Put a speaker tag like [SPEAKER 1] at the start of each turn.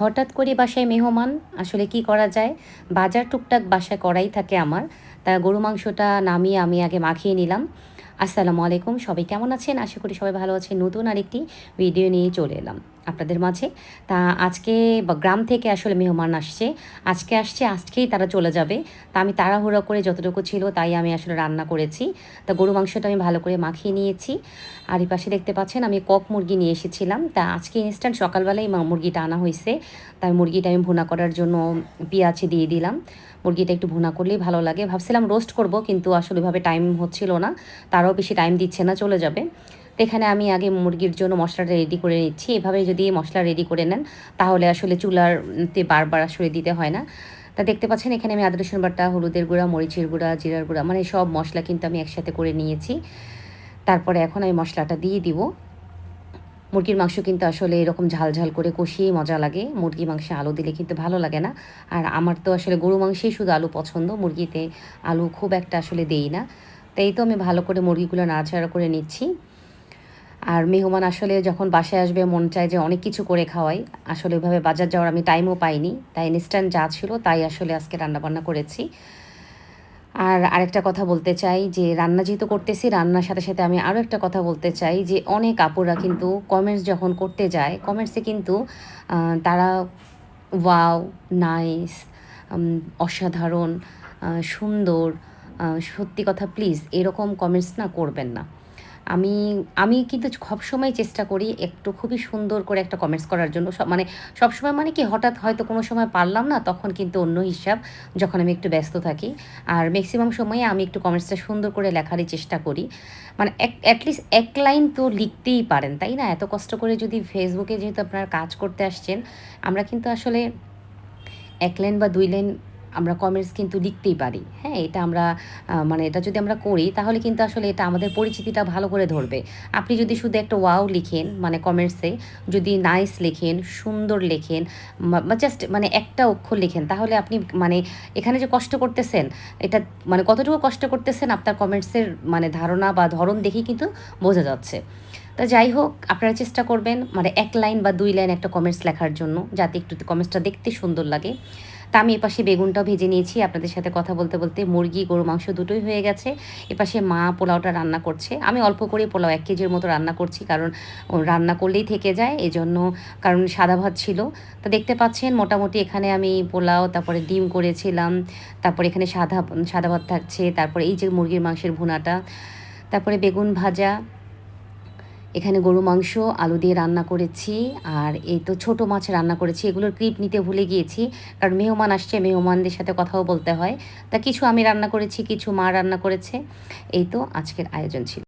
[SPEAKER 1] হঠাৎ করে বাসায় মেহমান, আসলে কি করা যায়? বাজার টুকটাক বাসায় করাই থাকে আমার। তা গরু মাংসটা নামিয়ে আমি আগে মাখিয়ে নিলাম। আসসালামু আলাইকুম, সবাই কেমন আছেন? আশা করি সবাই ভালো আছেন। নতুন আরেকটি ভিডিও নিয়ে চলে এলাম। আপনাদের মাঝে। তা আজকে বা গ্রাম থেকে আসলে মেহমান আসছে। আজকে আসছে, আজকেই তারা চলে যাবে। তা আমি তাড়াহুড়ো করে যতটুকু ছিল তাই আমি আসলে রান্না করেছি। তা গরু মাংসটা আমি ভালো করে মাখিয়ে নিয়েছি। আর এই পাশে দেখতে পাচ্ছেন আমি কক মুরগি নিয়ে এসেছিলাম। তা আজকে ইনস্ট্যান্ট সকালবেলায় মুরগিটা আনা হয়েছে তাই মুরগিটা আমি ভুনা করার জন্য পেঁয়াজ দিয়ে দিলাম। মুরগিটা একটু ভুনা করলেই ভালো লাগে। ভাবছিলাম রোস্ট করব কিন্তু আসলে ওইভাবে টাইম হচ্ছিল না। তারাও বেশি টাইম দিচ্ছে না, চলে যাবে। এখানে আমি আগে মুরগির জন্য মশলাটা রেডি করে নিচ্ছি। এভাবে যদি মশলা রেডি করে নেন, তাহলে আসলে চুলারতে বারবার আসলে দিতে হয় না। তা দেখতে পাচ্ছেন, এখানে আমি আদা, রসুন বাটা, হলুদের গুঁড়া, মরিচের গুঁড়া, জিরার গুঁড়া মানে সব মশলা কিন্তু আমি একসাথে করে নিয়েছি। তারপরে এখন আমি মশলাটা দিয়ে দিব। মুরগির মাংস কিন্তু আসলে এরকম ঝাল ঝাল করে কষিয়ে মজা লাগে। মুরগি মাংসে আলু দিলে কিন্তু ভালো লাগে না। আর আমার তো আসলে গরু মাংসেই শুধু আলু পছন্দ, মুরগিতে আলু খুব একটা আসলে দেই না। তাই তো আমি ভালো করে মুরগিগুলো নাড়াচাড়া করে নিচ্ছি। আর মেহমান আসলে যখন বাসায় আসবে, মন চায় যে অনেক কিছু করে খাওয়াই। আসলে ওইভাবে বাজার যাওয়ার আমি টাইমও পাইনি। তাই ইনস্ট্যান্ট যা ছিল তাই আসলে আজকে রান্নাবান্না করেছি। আর আরেকটা কথা বলতে চাই যে, রান্না যেহেতু করতেছি, রান্নার সাথে সাথে আমি আরও একটা কথা বলতে চাই যে, অনেক আপুরা কিন্তু কমেন্টস যখন করতে যায় কমেন্টসে কিন্তু তারা ওয়াও নাইস অসাধারণ সুন্দর সত্যি কথা প্লিজ এরকম কমেন্টস না করবেন না। আমি আমি কিন্তু সবসময় চেষ্টা করি একটু খুবই সুন্দর করে একটা কমেন্টস করার জন্য। সব মানে সবসময় মানে কি হঠাৎ হয়তো কোনো সময় পারলাম না, তখন কিন্তু অন্য হিসাব যখন আমি একটু ব্যস্ত থাকি। আর ম্যাক্সিমাম সময়ে আমি একটু কমেন্টসটা সুন্দর করে লেখারই চেষ্টা করি। মানে এক অ্যাটলিস্ট এক লাইন তো লিখতেই পারেন, তাই না? এত কষ্ট করে যদি ফেসবুকে যেহেতু আপনারা কাজ করতে আসছেন, আমরা কিন্তু আসলে এক লাইন বা দুই লাইন আমরা কমেন্টস কিন্তু লিখতেই পারি। হ্যাঁ এটা আমরা মানে এটা যদি আমরা করি, তাহলে কিন্তু আসলে এটা আমাদের পরিচিতিটা ভালো করে ধরবে। আপনি যদি শুধু একটা ওয়াও লিখেন মানে কমেন্টসে যদি নাইস লেখেন, সুন্দর লেখেন জাস্ট মানে একটা অক্ষর লেখেন, তাহলে আপনি মানে এখানে যে কষ্ট করতেছেন, এটা মানে কতটুকু কষ্ট করতেছেন আপনার কমেন্টসের মানে ধারণা বা ধরন দেখেই কিন্তু বোঝা যাচ্ছে। তা যাই হোক, আপনারা চেষ্টা করবেন মানে এক লাইন বা দুই লাইন একটা কমেন্টস লেখার জন্য, যাতে একটু কমেন্টসটা দেখতে সুন্দর লাগে। তা আমি এপাশে বেগুনটাও ভেজে নিয়েছি। আপনাদের সাথে কথা বলতে বলতে মুরগি, গরু, মাংস দুটোই হয়ে গেছে। এপাশে মা পোলাওটা রান্না করছে। আমি অল্প করে পোলাও এক কেজির মতো রান্না করছি কারণ রান্না করলেই থেকে যায়। এই জন্য কারণ সাদা ভাত ছিল। তো দেখতে পাচ্ছেন মোটামুটি এখানে আমি পোলাও, তারপরে ডিম করেছিলাম, তারপরে এখানে সাদা সাদা ভাত থাকছে, তারপরে এই যে মুরগির মাংসের ভুনাটা, তারপরে বেগুন ভাজা এখানে গরু, মাংস, আলু দিয়ে রান্না করেছি। আর এই তো ছোট মাছ রান্না করেছি। এগুলোর ক্রিপ নিতে ভুলে গিয়েছি। কারণ মেহমান আসছে, মেহমানদের সাথে কথাও বলতে হয়। তা কিছু আমি রান্না করেছি, কিছু মা রান্না করেছে। এই তো আজকের আয়োজন ছিল।